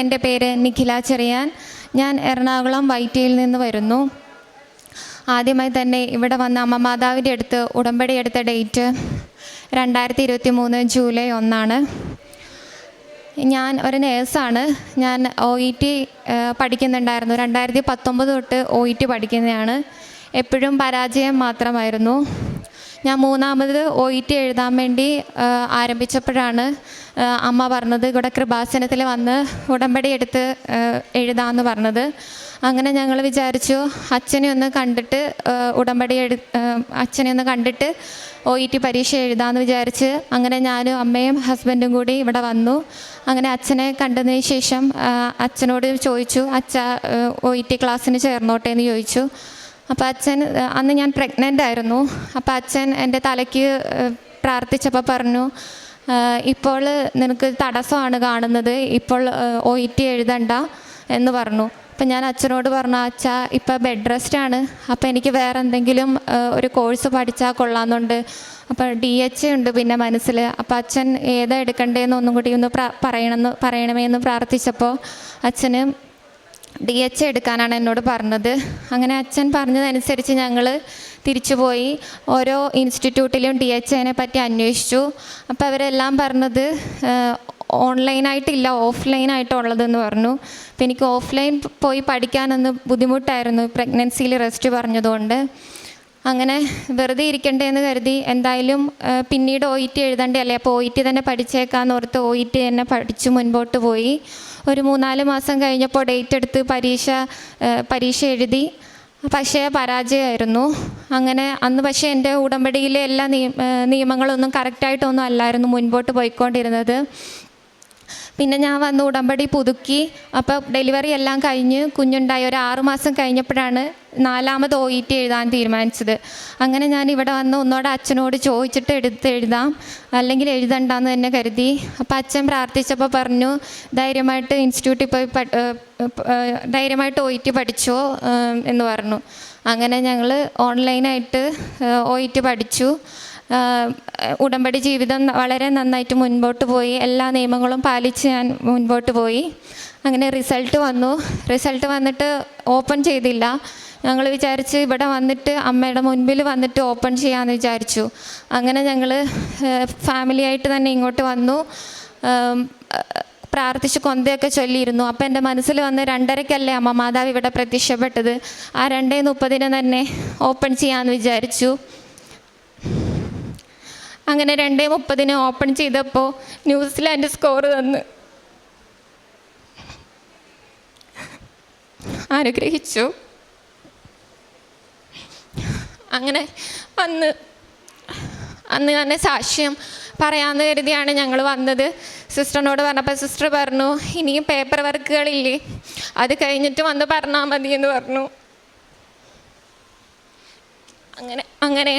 എന്റെ പേര് നിഖില ചെറിയാൻ. ഞാൻ എറണാകുളം വൈറ്റിയിൽ നിന്ന് വരുന്നു. ആദ്യമായി തന്നെ ഇവിടെ വന്ന അമ്മ മാതാവിന്റെ അടുത്ത് ഉടമ്പടി എടുത്ത ഡേറ്റ് രണ്ടായിരത്തി ഇരുപത്തി മൂന്ന് ജൂലൈ ഒന്നാണ്. ഞാൻ ഒരു നേഴ്സാണ്. ഞാൻ ഒ ഇ ടി പഠിക്കുന്നുണ്ടായിരുന്നു. രണ്ടായിരത്തി പത്തൊമ്പത് തൊട്ട് ഒ ഇ ടി പഠിക്കുന്നതാണ്. എപ്പോഴും പരാജയം മാത്രമായിരുന്നു. ഞാൻ മൂന്നാമത് ഒ ഇ ടി എഴുതാൻ വേണ്ടി ആരംഭിച്ചപ്പോഴാണ് അമ്മ പറഞ്ഞത് ഇവിടെ കൃപാസനത്തിൽ വന്ന് ഉടമ്പടി എടുത്ത് എഴുതാമെന്ന് പറഞ്ഞത്. അങ്ങനെ ഞങ്ങൾ വിചാരിച്ചു അച്ഛനെ ഒന്ന് കണ്ടിട്ട് ഉടമ്പടി എടു അച്ഛനെ ഒന്ന് കണ്ടിട്ട് ഒ ഇ ടി പരീക്ഷ എഴുതാമെന്ന് വിചാരിച്ച് അങ്ങനെ ഞാനും അമ്മയും ഹസ്ബൻഡും കൂടി ഇവിടെ വന്നു. അങ്ങനെ അച്ഛനെ കണ്ടതിന് ശേഷം അച്ഛനോട് ചോദിച്ചു അച്ഛ ഒ ഇ ടി ക്ലാസ്സിന് ചേർന്നോട്ടെ എന്ന് ചോദിച്ചു. അപ്പോൾ അച്ഛൻ അന്ന് ഞാൻ പ്രഗ്നന്റ് ആയിരുന്നു. അപ്പോൾ അച്ഛൻ എന്റെ തലയ്ക്ക് പ്രാർത്ഥിച്ചപ്പോൾ പറഞ്ഞു ഇപ്പോൾ നിനക്ക് തടസ്സമാണ് കാണുന്നത് ഇപ്പോൾ ഒ ഇ ടി എഴുതണ്ട എന്ന് പറഞ്ഞു. അപ്പം ഞാൻ അച്ഛനോട് പറഞ്ഞു അച്ഛാ ഇപ്പോൾ ബെഡ് റെസ്റ്റ് ആണ്. അപ്പോൾ എനിക്ക് വേറെ എന്തെങ്കിലും ഒരു കോഴ്സ് പഠിച്ചാൽ കൊള്ളാമെന്നുണ്ട് അപ്പോൾ ഡി എച്ച് ഉണ്ട് പിന്നെ മനസ്സിൽ അപ്പം അച്ഛൻ ഏതാ എടുക്കണ്ടേന്ന് ഒന്നും കൂടി ഒന്ന് പറയണമെന്ന് പറയണമേ എന്ന് പ്രാർത്ഥിച്ചപ്പോൾ അച്ഛന് ഡി എച്ച് എടുക്കാനാണ് എന്നോട് പറഞ്ഞത്. അങ്ങനെ അച്ഛൻ പറഞ്ഞതനുസരിച്ച് ഞങ്ങൾ തിരിച്ചുപോയി. ഓരോ ഇൻസ്റ്റിറ്റ്യൂട്ടിലും ഡി എച്ച് എനെ പറ്റി അന്വേഷിച്ചു. അപ്പോൾ അവരെല്ലാം പറഞ്ഞത് ഓൺലൈനായിട്ടില്ല ഓഫ്ലൈനായിട്ടുള്ളതെന്ന് പറഞ്ഞു. അപ്പോൾ എനിക്ക് ഓഫ്ലൈൻ പോയി പഠിക്കാനൊന്ന് ബുദ്ധിമുട്ടായിരുന്നു. പ്രഗ്നൻസിയിൽ റെസ്റ്റ് പറഞ്ഞതുകൊണ്ട്. അങ്ങനെ വെറുതെ ഇരിക്കണ്ടേന്ന് കരുതി എന്തായാലും പിന്നീട് ഒ ഇ ടി എഴുതണ്ടേ? അല്ലേ? അപ്പോൾ ഒ ഇ ടി തന്നെ പഠിച്ചേക്കാന്ന് ഓർത്ത് ഒ ഇ ടി തന്നെ പഠിച്ചു മുൻപോട്ട് പോയി. ഒരു മൂന്നാൽ മാസം കഴിഞ്ഞപ്പോൾ ഡേറ്റ് എടുത്ത് പരീക്ഷ പരീക്ഷ എഴുതി. പക്ഷേ പരാജയമായിരുന്നു. അങ്ങനെ അന്ന് പക്ഷേ എന്റെ ഉടമ്പടിയിലെ എല്ലാ നിയമങ്ങളൊന്നും കറക്റ്റായിട്ടൊന്നും അല്ലായിരുന്നു മുൻപോട്ട് പോയിക്കൊണ്ടിരുന്നത്. പിന്നെ ഞാൻ വന്ന് ഉടമ്പടി പുതുക്കി. അപ്പോൾ ഡെലിവറി എല്ലാം കഴിഞ്ഞ് കുഞ്ഞുണ്ടായി. ഒരു ആറുമാസം കഴിഞ്ഞപ്പോഴാണ് നാലാമത് ഒ ഇ ടി എഴുതാൻ തീരുമാനിച്ചത്. അങ്ങനെ ഞാൻ ഇവിടെ വന്ന് ഒന്നോടെ അച്ഛനോട് ചോദിച്ചിട്ട് എടുത്ത് എഴുതാം. അല്ലെങ്കിൽ എഴുതണ്ടെന്ന് തന്നെ കരുതി. അപ്പോൾ അച്ഛൻ പ്രാർത്ഥിച്ചപ്പോൾ പറഞ്ഞു ധൈര്യമായിട്ട് ഇൻസ്റ്റിറ്റ്യൂട്ടിൽ പോയി ധൈര്യമായിട്ട് ഒ ഇ ടി പഠിച്ചോ എന്ന് പറഞ്ഞു. അങ്ങനെ ഞങ്ങൾ ഓൺലൈനായിട്ട് ഒ ഇ ടി പഠിച്ചു. ആഹ് ഉടമ്പടി ജീവിതം വളരെ നന്നായിട്ട് മുൻപോട്ട് പോയി. എല്ലാ നിയമങ്ങളും പാലിച്ച് ഞാൻ മുൻപോട്ട് പോയി. അങ്ങനെ റിസൾട്ട് വന്നു. റിസൾട്ട് വന്നിട്ട് ഓപ്പൺ ചെയ്തില്ല. ഞങ്ങൾ വിചാരിച്ച് ഇവിടെ വന്നിട്ട് അമ്മയുടെ മുൻപിൽ വന്നിട്ട് ഓപ്പൺ ചെയ്യാമെന്ന് വിചാരിച്ചു. അങ്ങനെ ഞങ്ങൾ ഫാമിലിയായിട്ട് തന്നെ ഇങ്ങോട്ട് വന്നു. പ്രാർത്ഥിച്ച് കൊന്തയൊക്കെ ചൊല്ലിയിരുന്നു. അപ്പം എന്റെ മനസ്സിൽ വന്ന് രണ്ടരയ്ക്കല്ലേ അമ്മ മാതാവ് ഇവിടെ പ്രത്യക്ഷപ്പെട്ടത്? ആ രണ്ടേ മുപ്പതിന് തന്നെ ഓപ്പൺ ചെയ്യാമെന്ന് വിചാരിച്ചു. അങ്ങനെ രണ്ടേ മുപ്പതിന് ഓപ്പൺ ചെയ്തപ്പോൾ ന്യൂസിലാൻഡ് സ്കോർ തന്ന്. അനുഗ്രഹിച്ചു. അങ്ങനെ അന്ന് അന്ന് തന്നെ സാക്ഷ്യം പറയാമെന്ന് കരുതിയാണ് ഞങ്ങൾ വന്നത്. സിസ്റ്ററിനോട് പറഞ്ഞപ്പോൾ സിസ്റ്റർ പറഞ്ഞു ഇനിയും പേപ്പർ വർക്കുകളില്ലേ? അത് കഴിഞ്ഞിട്ട് വന്ന് പറഞ്ഞാൽ മതി എന്ന് പറഞ്ഞു. അങ്ങനെ അങ്ങനെ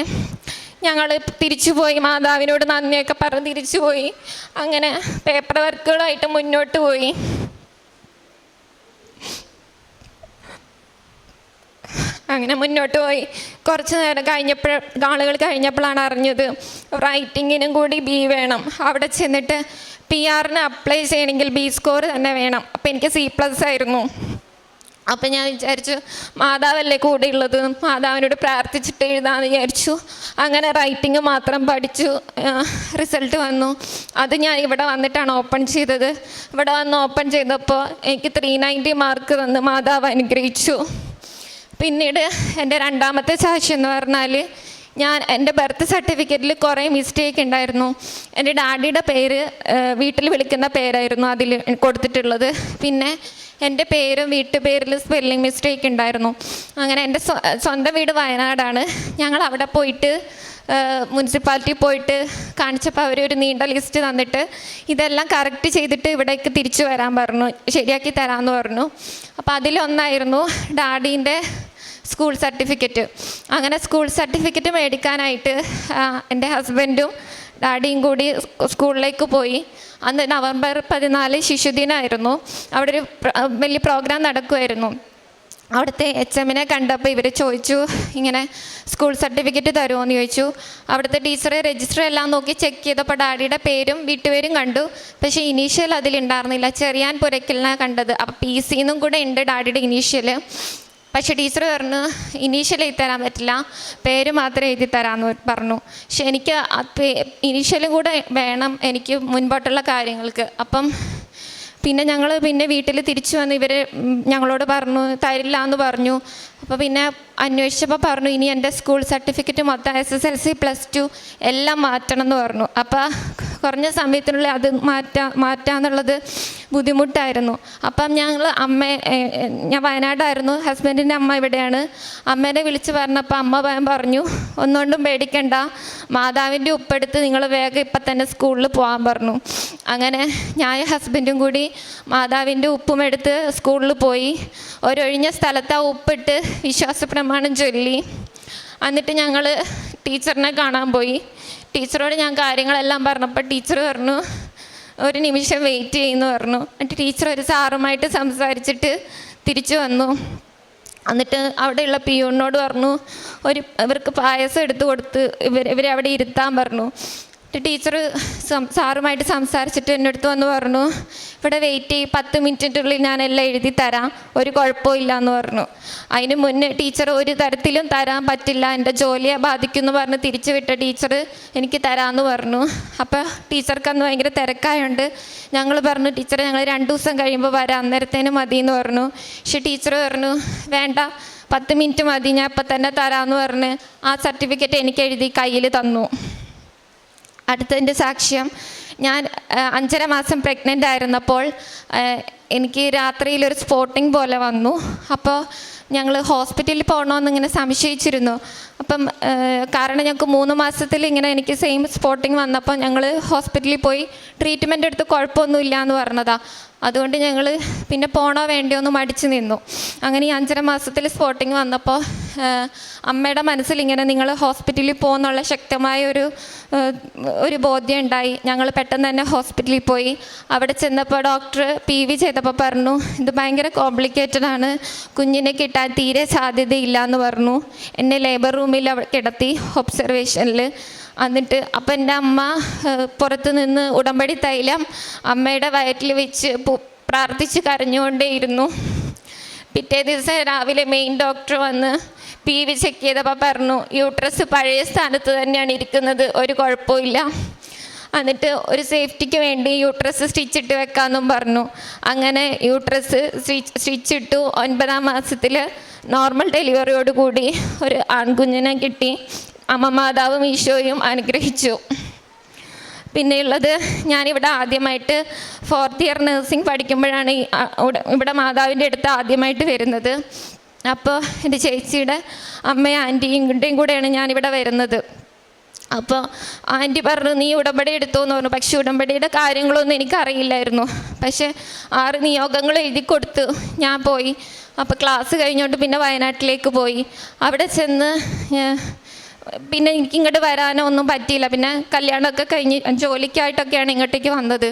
ഞങ്ങൾ തിരിച്ചുപോയി മാതാവിനോട് നന്ദിയൊക്കെ പറഞ്ഞ് തിരിച്ചുപോയി. അങ്ങനെ പേപ്പർ വർക്കുകളായിട്ട് മുന്നോട്ട് പോയി. അങ്ങനെ മുന്നോട്ട് പോയി. കുറച്ച് നേരം കഴിഞ്ഞപ്പോൾ ആളുകൾ കഴിഞ്ഞപ്പോഴാണ് അറിഞ്ഞത് റൈറ്റിങ്ങിനും കൂടി ബി വേണം. അവിടെ ചെന്നിട്ട് പി ആറിന് അപ്ലൈ ചെയ്യണമെങ്കിൽ ബി സ്കോർ തന്നെ വേണം. അപ്പം എനിക്ക് സി പ്ലസ് ആയിരുന്നു. അപ്പം ഞാൻ വിചാരിച്ചു മാതാവല്ലേ കൂടെ ഉള്ളത് മാതാവിനോട് പ്രാർത്ഥിച്ചിട്ട് എഴുതാമെന്ന് വിചാരിച്ചു. അങ്ങനെ റൈറ്റിംഗ് മാത്രം പഠിച്ചു. റിസൾട്ട് വന്നു. അത് ഞാൻ ഇവിടെ വന്നിട്ടാണ് ഓപ്പൺ ചെയ്തത്. ഇവിടെ വന്ന് ഓപ്പൺ ചെയ്തപ്പോൾ എനിക്ക് ത്രീ നയന്റി മാർക്ക് തന്ന് മാതാവ് അനുഗ്രഹിച്ചു. പിന്നീട് എന്റെ രണ്ടാമത്തെ സാക്ഷി എന്ന് പറഞ്ഞാൽ ഞാൻ എന്റെ ബർത്ത് സർട്ടിഫിക്കറ്റിൽ കുറേ മിസ്റ്റേക്ക് ഉണ്ടായിരുന്നു. എന്റെ ഡാഡിയുടെ പേര് വീട്ടിൽ വിളിക്കുന്ന പേരായിരുന്നു അതിൽ കൊടുത്തിട്ടുള്ളത്. പിന്നെ എന്റെ പേരും വീട്ടുപേരിൽ സ്പെല്ലിംഗ് മിസ്റ്റേക്ക് ഉണ്ടായിരുന്നു. അങ്ങനെ എന്റെ സ്വ- സ്വന്തം വീട് വയനാടാണ്. ഞങ്ങൾ അവിടെ പോയിട്ട് മുനിസിപ്പാലിറ്റി പോയിട്ട് കാണിച്ചപ്പോൾ അവർ ഒരു നീണ്ട ലിസ്റ്റ് തന്നിട്ട് ഇതെല്ലാം കറക്റ്റ് ചെയ്തിട്ട് ഇവിടേക്ക് തിരിച്ചു വരാൻ പറഞ്ഞു ശരിയാക്കി തരാമെന്ന് പറഞ്ഞു. അപ്പോൾ അതിലൊന്നായിരുന്നു ഡാഡീന്റെ സ്കൂൾ സർട്ടിഫിക്കറ്റ് അങ്ങനെ സ്കൂൾ സർട്ടിഫിക്കറ്റ് മേടിക്കാനായിട്ട് എന്റെ ഹസ്ബൻഡും ഡാഡിയും കൂടി സ്കൂളിലേക്ക് പോയി. അന്ന് നവംബർ പതിനാല് ശിശുദിനമായിരുന്നു അവിടെ ഒരു വലിയ പ്രോഗ്രാം നടക്കുമായിരുന്നു അവിടുത്തെ എച്ച് എമ്മിനെ കണ്ടപ്പോൾ ഇവർ ചോദിച്ചു ഇങ്ങനെ സ്കൂൾ സർട്ടിഫിക്കറ്റ് തരുമോ എന്ന് ചോദിച്ചു. അവിടുത്തെ ടീച്ചറെ രജിസ്റ്റർ എല്ലാം നോക്കി ചെക്ക് ചെയ്തപ്പോൾ ഡാഡിയുടെ പേരും വീട്ടുപേരും കണ്ടു. പക്ഷേ ഇനീഷ്യൽ അതിലുണ്ടായിരുന്നില്ല. ചെറിയാൻ പുരക്കലിനാണ് കണ്ടത്. അപ്പോൾ പി സിന്നും കൂടെ ഉണ്ട് ഡാഡിയുടെ ഇനീഷ്യൽ പക്ഷേ ടീച്ചർ പറഞ്ഞു ഇനീഷ്യൽ എഴുതി തരാൻ പറ്റില്ല. പേര് മാത്രം എഴുതി തരാമെന്ന് പറഞ്ഞു. പക്ഷെ എനിക്ക് ഇനീഷ്യലും കൂടെ വേണം എനിക്ക് മുൻപോട്ടുള്ള കാര്യങ്ങൾക്ക്. അപ്പം പിന്നെ ഞങ്ങൾ പിന്നെ വീട്ടിൽ തിരിച്ചു വന്ന് ഇവർ ഞങ്ങളോട് പറഞ്ഞു തരില്ല എന്ന് പറഞ്ഞു. അപ്പോൾ പിന്നെ അന്വേഷിച്ചപ്പോൾ പറഞ്ഞു ഇനി എന്റെ സ്കൂൾ സർട്ടിഫിക്കറ്റ് മൊത്തം S S L C plus two എല്ലാം മാറ്റണം എന്ന് പറഞ്ഞു. അപ്പോൾ കുറഞ്ഞ സമയത്തിനുള്ളിൽ അത് മാറ്റാ മാറ്റാന്നുള്ളത് ബുദ്ധിമുട്ടായിരുന്നു. അപ്പം ഞങ്ങൾ അമ്മ ഞാൻ വയനാടായിരുന്നു. ഹസ്ബൻഡിന്റെ അമ്മ ഇവിടെയാണ്. അമ്മേനെ വിളിച്ച് പറഞ്ഞപ്പോൾ അമ്മ പറഞ്ഞു ഒന്നുകൊണ്ടും പേടിക്കണ്ട. മാതാവിന്റെ ഉപ്പെടുത്ത് നിങ്ങൾ വേഗം ഇപ്പം തന്നെ സ്കൂളിൽ പോകാൻ പറഞ്ഞു. അങ്ങനെ ഞാൻ ഹസ്ബൻഡും കൂടി മാതാവിന്റെ ഉപ്പും എടുത്ത് സ്കൂളിൽ പോയി. ഒരൊഴിഞ്ഞ സ്ഥലത്ത് ആ ഉപ്പിട്ട് വിശ്വാസ പ്രമാണം ചൊല്ലി. എന്നിട്ട് ഞങ്ങൾ ടീച്ചറിനെ കാണാൻ പോയി. ടീച്ചറോട് ഞാൻ കാര്യങ്ങളെല്ലാം പറഞ്ഞപ്പോൾ ടീച്ചർ പറഞ്ഞു ഒരു നിമിഷം വെയിറ്റ് ചെയ്യുന്നു പറഞ്ഞു. എന്നിട്ട് ടീച്ചർ ഒരു സാറുമായിട്ട് സംസാരിച്ചിട്ട് തിരിച്ചു വന്നു. എന്നിട്ട് അവിടെയുള്ള പിയൂണിനോട് പറഞ്ഞു ഒരു ഇവർക്ക് പായസം എടുത്തു കൊടുത്ത് ഇവർ ഇവരെ അവിടെ ഇരുത്താൻ പറഞ്ഞു. ടീച്ചർ സാറുമായിട്ട് സംസാരിച്ചിട്ട് എന്റെ അടുത്ത് വന്ന് പറഞ്ഞു ഇവിടെ വെയിറ്റ് ചെയ്യും പത്ത് മിനിറ്റിനുള്ളിൽ എല്ലാം എഴുതി തരാം ഒരു കുഴപ്പമില്ല എന്ന് പറഞ്ഞു. അതിന് മുന്നേ ടീച്ചർ ഒരു തരത്തിലും തരാൻ പറ്റില്ല എന്റെ ജോലിയെ ബാധിക്കുമെന്ന് പറഞ്ഞ് തിരിച്ചു വിട്ട ടീച്ചർ എനിക്ക് തരാമെന്ന് പറഞ്ഞു. അപ്പോൾ ടീച്ചർക്ക് അന്ന് ഭയങ്കര തിരക്കായുണ്ട് ഞങ്ങൾ പറഞ്ഞു ടീച്ചറെ ഞങ്ങൾ രണ്ട് ദിവസം കഴിയുമ്പോൾ വരാം അന്നേരത്തേന് മതി എന്ന് പറഞ്ഞു. പക്ഷെ ടീച്ചർ പറഞ്ഞു വേണ്ട പത്ത് മിനിറ്റ് മതി ഞാൻ ഇപ്പം തന്നെ തരാമെന്ന് പറഞ്ഞ് ആ സർട്ടിഫിക്കറ്റ് എനിക്ക് എഴുതി കയ്യിൽ തന്നു. അടുത്തതിന്റെ സാക്ഷ്യം. ഞാൻ അഞ്ചര മാസം പ്രഗ്നന്റ് ആയിരുന്നപ്പോൾ എനിക്ക് രാത്രിയിൽ ഒരു സ്പോട്ടിങ് പോലെ വന്നു. അപ്പോൾ ഞങ്ങൾ ഹോസ്പിറ്റലിൽ പോകണമെന്ന് ഇങ്ങനെ സംശയിച്ചിരുന്നു. അപ്പം കാരണം ഞങ്ങൾക്ക് മൂന്ന് മാസത്തിൽ ഇങ്ങനെ എനിക്ക് സെയിം സ്പോട്ടിങ് വന്നപ്പോൾ ഞങ്ങൾ ഹോസ്പിറ്റലിൽ പോയി ട്രീറ്റ്മെന്റ് എടുത്ത് കുഴപ്പമൊന്നുമില്ല എന്ന് പറഞ്ഞതാ. അതുകൊണ്ട് ഞങ്ങൾ പിന്നെ പോണോ വേണ്ടിയോ എന്ന് മടിച്ചു നിന്നു. അങ്ങനെ ഈ അഞ്ചര മാസത്തിൽ സ്പോട്ടിങ് വന്നപ്പോൾ അമ്മയുടെ മനസ്സിൽ ഇങ്ങനെ നിങ്ങൾ ഹോസ്പിറ്റലിൽ പോകുന്നുള്ള ശക്തമായ ഒരു ഒരു ബോധ്യം ഉണ്ടായി ഞങ്ങൾ പെട്ടെന്ന് തന്നെ ഹോസ്പിറ്റലിൽ പോയി. അവിടെ ചെന്നപ്പോൾ ഡോക്ടർ പി വി ചെയ്തപ്പോൾ പറഞ്ഞു ഇത് ഭയങ്കര കോംപ്ലിക്കേറ്റഡ് ആണ്. കുഞ്ഞിനെ കിട്ടാൻ തീരെ സാധ്യതയില്ല എന്ന് പറഞ്ഞു. എന്നെ ലേബർ റൂമിൽ കിടത്തി ഒബ്സർവേഷനിൽ എന്നിട്ട് അപ്പം എന്റെ അമ്മ പുറത്ത് നിന്ന് ഉടമ്പടി തൈലം അമ്മയുടെ വയറ്റിൽ വെച്ച് പ്രാർത്ഥിച്ച് കരഞ്ഞുകൊണ്ടേയിരുന്നു. പിറ്റേ ദിവസം രാവിലെ മെയിൻ ഡോക്ടർ വന്ന് പി വി ചെക്ക് ചെയ്തപ്പോൾ പറഞ്ഞു യൂട്രസ് പഴയ സ്ഥാനത്ത് തന്നെയാണ് ഇരിക്കുന്നത് ഒരു കുഴപ്പമില്ല എന്നിട്ട് ഒരു സേഫ്റ്റിക്ക് വേണ്ടി യൂട്രസ് സ്റ്റിച്ചിട്ട് വെക്കാമെന്നും പറഞ്ഞു. അങ്ങനെ യൂട്രസ് സ്റ്റിച്ച് സ്റ്റിച്ച് ഇട്ടു. ഒൻപതാം മാസത്തിൽ നോർമൽ ഡെലിവറിയോട് കൂടി ഒരു ആൺകുഞ്ഞിനെ കിട്ടി. അമ്മ മാതാവും ഈശോയും അനുഗ്രഹിച്ചു. പിന്നെയുള്ളത് ഞാനിവിടെ ആദ്യമായിട്ട് ഫോർത്ത് ഇയർ നഴ്സിംഗ് പഠിക്കുമ്പോഴാണ് ഇവിടെ- മാതാവിന്റെ അടുത്ത് ആദ്യമായിട്ട് വരുന്നത്. അപ്പോൾ എന്റെ ചേച്ചിയുടെ അമ്മയും ആന്റിയും കൂടെയാണ് ഞാനിവിടെ വരുന്നത്. അപ്പോൾ ആന്റി പറഞ്ഞു നീ ഉടമ്പടി എടുത്തു? എന്ന് പറഞ്ഞു. പക്ഷേ ഉടമ്പടിയുടെ കാര്യങ്ങളൊന്നും എനിക്കറിയില്ലായിരുന്നു. പക്ഷേ ആറ് നിയോഗങ്ങൾ എഴുതി കൊടുത്തു. ഞാൻ പോയി. അപ്പോൾ ക്ലാസ് കഴിഞ്ഞോണ്ട് പിന്നെ വയനാട്ടിലേക്ക് പോയി. അവിടെ ചെന്ന് പിന്നെ എനിക്ക് ഇങ്ങോട്ട് വരാനോ ഒന്നും പറ്റിയില്ല. പിന്നെ കല്യാണമൊക്കെ കഴിഞ്ഞ് ജോലിക്കായിട്ടൊക്കെയാണ് ഇങ്ങോട്ടേക്ക് വന്നത്.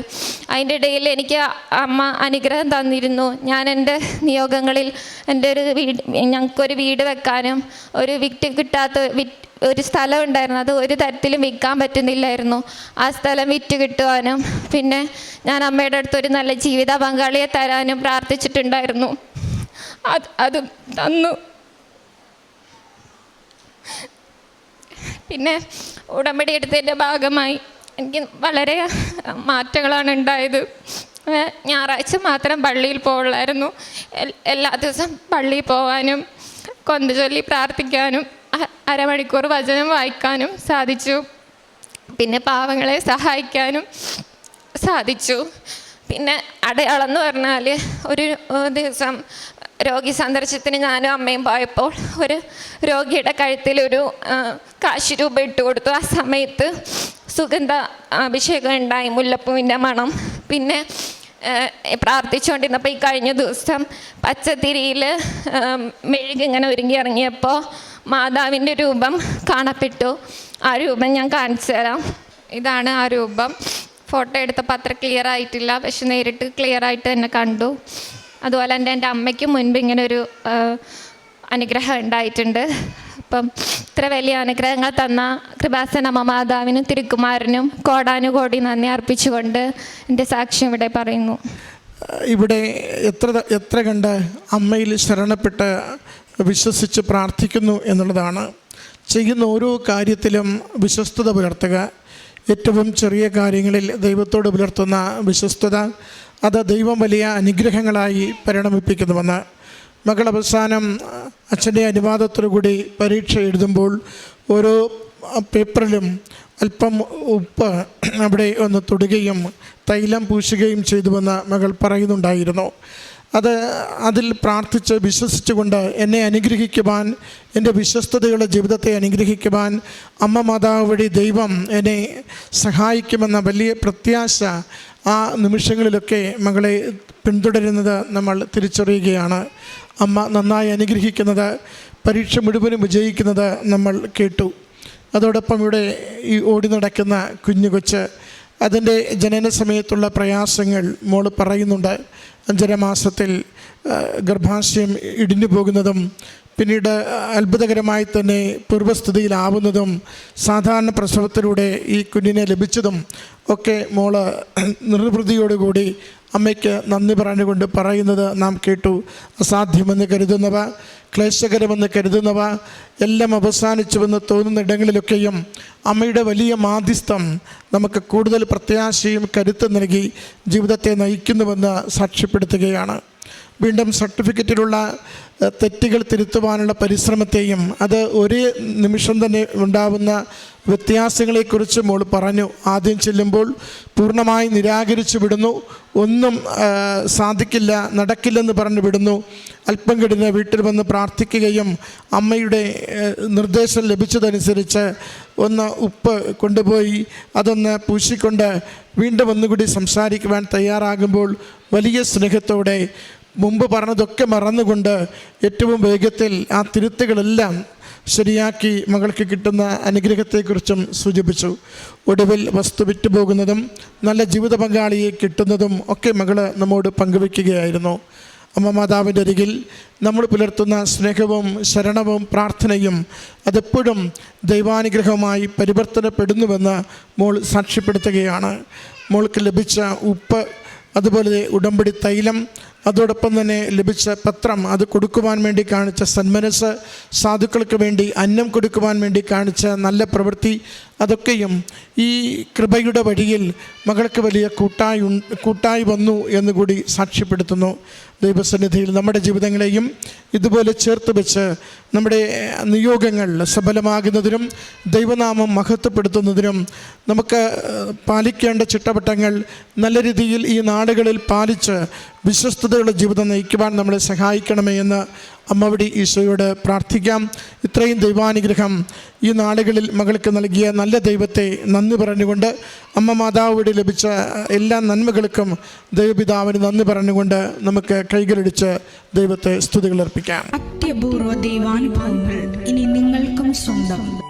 അതിന്റെ ഇടയിൽ എനിക്ക് അമ്മ അനുഗ്രഹം തന്നിരുന്നു. ഞാൻ എന്റെ നിയോഗങ്ങളിൽ എന്റെ ഒരു വീട് ഞങ്ങൾക്കൊരു വീട് വെക്കാനും ഒരു വിറ്റ് കിട്ടാത്ത വിറ്റ് ഒരു സ്ഥലം ഉണ്ടായിരുന്നു. അത് ഒരു തരത്തിലും വിൽക്കാൻ പറ്റുന്നില്ലായിരുന്നു. ആ സ്ഥലം വിറ്റ് കിട്ടുവാനും പിന്നെ ഞാൻ അമ്മയുടെ അടുത്ത് ഒരു നല്ല ജീവിത പങ്കാളിയെ തരാനും പ്രാർത്ഥിച്ചിട്ടുണ്ടായിരുന്നു. അത് അത് തന്നു. പിന്നെ ഉടമ്പടി എടുത്തതിന്റെ ഭാഗമായി എനിക്ക് വളരെ മാറ്റങ്ങളാണ് ഉണ്ടായത്. ഞായറാഴ്ച മാത്രം പള്ളിയിൽ പോകുള്ളായിരുന്നു എല്ലാ ദിവസവും പള്ളിയിൽ പോകാനും കൊന്തചൊല്ലി പ്രാർത്ഥിക്കാനും അരമണിക്കൂർ വചനം വായിക്കാനും സാധിച്ചു. പിന്നെ പാവങ്ങളെ സഹായിക്കാനും സാധിച്ചു. പിന്നെ അടയാളം എന്ന് പറഞ്ഞാൽ ഒരു ദിവസം രോഗി സന്ദർശനത്തിന് ഞാനും അമ്മയും പോയപ്പോൾ ഒരു രോഗിയുടെ കഴുത്തിൽ ഒരു കാശി രൂപ ഇട്ട് കൊടുത്തു. ആ സമയത്ത് സുഗന്ധ അഭിഷേകം ഉണ്ടായി മുല്ലപ്പൂവിന്റെ മണം. പിന്നെ പ്രാർത്ഥിച്ചുകൊണ്ടിരുന്നപ്പോൾ ഈ കഴിഞ്ഞ ദിവസം പച്ചത്തിരിയിൽ മെഴുകി ഇങ്ങനെ ഒരുങ്ങി ഇറങ്ങിയപ്പോൾ മാതാവിന്റെ രൂപം കാണപ്പെട്ടു. ആ രൂപം ഞാൻ കാണിച്ചു തരാം. ഇതാണ് ആ രൂപം. ഫോട്ടോ എടുത്തപ്പോൾ അത്ര ക്ലിയർ ആയിട്ടില്ല. പക്ഷെ നേരിട്ട് ക്ലിയർ ആയിട്ട് തന്നെ കണ്ടു. അതുപോലെ തന്നെ എന്റെ അമ്മയ്ക്കും മുൻപ് ഇങ്ങനെ ഒരു അനുഗ്രഹം ഉണ്ടായിട്ടുണ്ട്. അപ്പം ഇത്ര വലിയ അനുഗ്രഹങ്ങൾ തന്ന കൃപാസന അമ്മമാതാവിനും തിരുക്കുമാരനും കോടാനുകോടി നന്ദി അർപ്പിച്ചുകൊണ്ട് എന്റെ സാക്ഷ്യം ഇവിടെ പറയുന്നു. ഇവിടെ എത്ര എത്ര കണ്ട് അമ്മയിൽ ശരണപ്പെട്ട് വിശ്വസിച്ച് പ്രാർത്ഥിക്കുന്നു എന്നുള്ളതാണ്. ചെയ്യുന്ന ഓരോ കാര്യത്തിലും വിശ്വസ്തത പുലർത്തുക. ഏറ്റവും ചെറിയ കാര്യങ്ങളിൽ ദൈവത്തോട് പുലർത്തുന്ന വിശ്വസ്തത അത് ദൈവം വലിയ അനുഗ്രഹങ്ങളായി പരിണമിപ്പിക്കുന്നുവെന്ന് മകൾ അവസാനം അച്ഛന്റെ അനുവാദത്തോടുകൂടി പരീക്ഷ എഴുതുമ്പോൾ ഓരോ പേപ്പറിലും അല്പം ഉപ്പ് അവിടെ ഒന്ന് തൊടുകയും തൈലം പൂശുകയും ചെയ്തുവെന്ന് മകൾ പറയുന്നുണ്ടായിരുന്നു. അത് അതിൽ പ്രാർത്ഥിച്ച് വിശ്വസിച്ചുകൊണ്ട് എന്നെ അനുഗ്രഹിക്കുവാൻ എന്റെ വിശ്വസ്തതയുള്ള ജീവിതത്തെ അനുഗ്രഹിക്കുവാൻ അമ്മ മാതാവ് വഴി ദൈവം എന്നെ സഹായിക്കുമെന്ന വലിയ പ്രത്യാശ ആ നിമിഷങ്ങളിലൊക്കെ മകളെ പിന്തുടരുന്നത് നമ്മൾ തിരിച്ചറിയുകയാണ്. അമ്മ നന്നായി അനുഗ്രഹിക്കുന്നത് പരീക്ഷ മുഴുവനും വിജയിക്കുന്നത് നമ്മൾ കേട്ടു. അതോടൊപ്പം ഇവിടെ ഈ ഓടി നടക്കുന്ന കുഞ്ഞു കൊച്ച് അതിന്റെ ജനന സമയത്തുള്ള പ്രയാസങ്ങൾ മോൾ പറയുന്നുണ്ട്. അഞ്ചര മാസത്തിൽ ഗർഭാശയം ഇടിഞ്ഞു പോകുന്നതും പിന്നീട് അത്ഭുതകരമായി തന്നെ പൂർവസ്ഥിതിയിലാവുന്നതും സാധാരണ പ്രസവത്തിലൂടെ ഈ കുഞ്ഞിനെ ലഭിച്ചതും ഒക്കെ മോൾ നിർവൃതിയോടുകൂടി അമ്മയ്ക്ക് നന്ദി പറഞ്ഞുകൊണ്ട് പറയുന്നത് നാം കേട്ടു. അസാധ്യമെന്ന് കരുതുന്നവ ക്ലേശകരമെന്ന് കരുതുന്നവ എല്ലാം അവസാനിച്ചുവെന്ന് തോന്നുന്ന ഇടങ്ങളിലൊക്കെയും അമ്മയുടെ വലിയ മാധ്യസ്ഥം നമുക്ക് കൂടുതൽ പ്രത്യാശയും കരുത്തും നൽകി ജീവിതത്തെ നയിക്കുന്നുവെന്ന് സാക്ഷ്യപ്പെടുത്തുകയാണ്. വീണ്ടും സർട്ടിഫിക്കറ്റിലുള്ള തെറ്റുകൾ തിരുത്തുവാനുള്ള പരിശ്രമത്തെയും അത് ഒരേ നിമിഷം തന്നെ ഉണ്ടാവുന്ന വ്യത്യാസങ്ങളെക്കുറിച്ച് മോൾ പറഞ്ഞു. ആദ്യം ചെല്ലുമ്പോൾ പൂർണമായി നിരാകരിച്ചു വിടുന്നു. ഒന്നും സാധിക്കില്ല നടക്കില്ലെന്ന് പറഞ്ഞു വിടുന്നു. അല്പം കിടന്ന് വീട്ടിൽ വന്ന് പ്രാർത്ഥിക്കുകയും അമ്മയുടെ നിർദ്ദേശം ലഭിച്ചതനുസരിച്ച് ഒന്ന് ഉപ്പ് കൊണ്ടുപോയി അതൊന്ന് പൂശിക്കൊണ്ട് വീണ്ടും ഒന്നുകൂടി സംസാരിക്കുവാൻ തയ്യാറാകുമ്പോൾ വലിയ സ്നേഹത്തോടെ മുമ്പ് പറഞ്ഞതൊക്കെ മറന്നുകൊണ്ട് ഏറ്റവും വേഗത്തിൽ ആ തിരുത്തുകളെല്ലാം ശരിയാക്കി മകൾക്ക് കിട്ടുന്ന അനുഗ്രഹത്തെക്കുറിച്ചും സൂചിപ്പിച്ചു. ഒടുവിൽ വസ്തു വിറ്റുപോകുന്നതും നല്ല ജീവിത പങ്കാളിയെ കിട്ടുന്നതും ഒക്കെ മകൾ നമ്മോട് പങ്കുവെക്കുകയായിരുന്നു അമ്മ മാതാവിന്റെ അരികിൽ നമ്മൾ പുലർത്തുന്ന സ്നേഹവും ശരണവും പ്രാർത്ഥനയും അതെപ്പോഴും ദൈവാനുഗ്രഹമായി പരിവർത്തനപ്പെടുന്നുവെന്ന് മോൾ സാക്ഷ്യപ്പെടുത്തുകയാണ്. മോൾക്ക് ലഭിച്ച ഉപ്പ് അതുപോലെ ഉടമ്പടി തൈലം അതോടൊപ്പം തന്നെ ലഭിച്ച പത്രം അത് കൊടുക്കുവാൻ വേണ്ടി കാണിച്ച സന്മനസ് സാധുക്കൾക്ക് വേണ്ടി അന്നം കൊടുക്കുവാൻ വേണ്ടി കാണിച്ച നല്ല പ്രവൃത്തി അതൊക്കെയും ഈ കൃപയുടെ വഴിയിൽ മകൾക്ക് വലിയ കൂട്ടായി കൂട്ടായി വന്നു എന്നുകൂടി സാക്ഷ്യപ്പെടുത്തുന്നു ദൈവസന്നിധിയിൽ നമ്മുടെ ജീവിതങ്ങളെയും ഇതുപോലെ ചേർത്ത് വെച്ച് നമ്മുടെ നിയോഗങ്ങൾ സഫലമാകുന്നതിനും ദൈവനാമം മഹത്വപ്പെടുത്തുന്നതിനും നമുക്ക് പാലിക്കേണ്ട ചിട്ടവട്ടങ്ങൾ നല്ല രീതിയിൽ ഈ നാടുകളിൽ പാലിച്ച് വിശ്വസ്തതയുള്ള ജീവിതം നയിക്കുവാൻ നമ്മളെ സഹായിക്കണമേ എന്ന് അമ്മവടി ഈശോയോട് പ്രാർത്ഥിക്കാം. ഇത്രയും ദൈവാനുഗ്രഹം ഈ നാളുകളിൽ മകൾക്ക് നൽകിയ നല്ല ദൈവത്തെ നന്ദി പറഞ്ഞുകൊണ്ട് അമ്മ മാതാവ് വഴി ലഭിച്ച എല്ലാ നന്മകൾക്കും ദൈവപിതാവിന് നന്ദി പറഞ്ഞുകൊണ്ട് നമുക്ക് കൈകളിടിച്ച് ദൈവത്തെ സ്തുതികൾ അർപ്പിക്കാം. അത്യപൂർവ ദൈവാനുഭവങ്ങൾ ഇനി നിങ്ങൾക്കും സ്വന്തം.